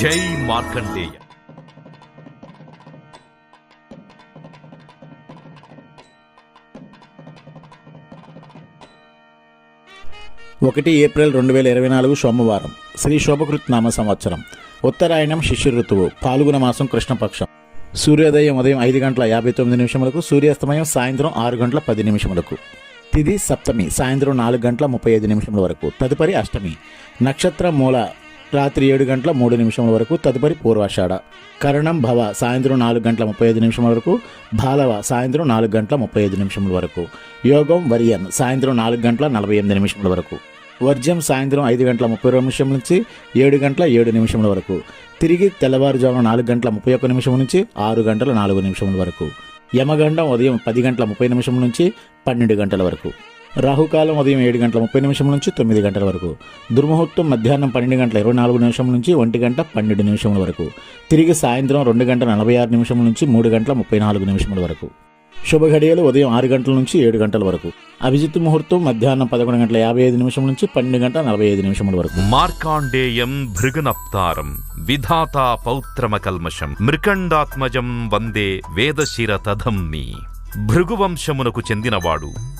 జై మార్కండేయ. ఒకటి ఏప్రిల్ రెండు వేల ఇరవై నాలుగు సోమవారం శ్రీ శోభకృత్ నామ సంవత్సరం. ఉత్తరాయణం శిష్య ఋతువు పాల్గొన మాసం కృష్ణపక్షం. సూర్యోదయం ఉదయం ఐదు గంటల యాభై తొమ్మిది నిమిషములకు సూర్యాస్తమయం సాయంత్రం ఆరు గంటల పది నిమిషములకు. తిది సప్తమి సాయంత్రం నాలుగు గంటల ముప్పై ఐదు నిమిషముల వరకు. తదుపరి అష్టమి నక్షత్ర మూల రాత్రి ఏడు గంటల మూడు నిమిషముల వరకు తదుపరి పూర్వాషాఢ. కరణం భవ సాయంత్రం నాలుగు గంటల ముప్పై ఐదు నిమిషముల వరకు బాలవ సాయంత్రం నాలుగు గంటల ముప్పై ఐదు నిమిషముల వరకు యోగం వరియన్ సాయంత్రం నాలుగు గంటల నలభై ఎనిమిది నిమిషముల వరకు వర్జ్యం సాయంత్రం ఐదు గంటల ముప్పై రెండు నిమిషం నుంచి ఏడు గంటల ఏడు నిమిషముల వరకు తిరిగి తెల్లవారుజామున నాలుగు గంటల ముప్పై ఒక్క నిమిషం నుంచి ఆరు గంటల నాలుగు నిమిషముల వరకు యమగండం ఉదయం పది గంటల ముప్పై నిమిషం నుంచి పన్నెండు గంటల వరకు. రాహుకాలం ఉదయం ఏడు గంటల ముప్పై నిమిషం నుంచి తొమ్మిది గంటల వరకు. దుర్ముహూర్తం మధ్యాహ్నం పన్నెండు గంటల ఇరవై నాలుగు నిమిషం నుంచి ఒంటి గంట పన్నెండు నిమిషముల వరకు. తిరిగి సాయంత్రం రెండు గంటల నలభై ఆరు నిమిషం నుంచి మూడు గంటల ముప్పై నాలుగు నిమిషముల వరకు. శుభఘడియలు ఉదయం ఆరు గంటల నుంచి ఏడు గంటల వరకు. అభిజిత్ ముహూర్తం మధ్యాహ్నం పదకొండు గంటల యాభై ఐదు నిమిషం నుంచి పన్నెండు గంటల నలభై ఐదు నిమిషముల వరకు. మార్కాండేయం భృగనప్తారం విధాత పౌత్రమ కల్మషం మృకండాత్మజం వందే వేదశిర తధంని భృగువంశమునకు చెందినవాడు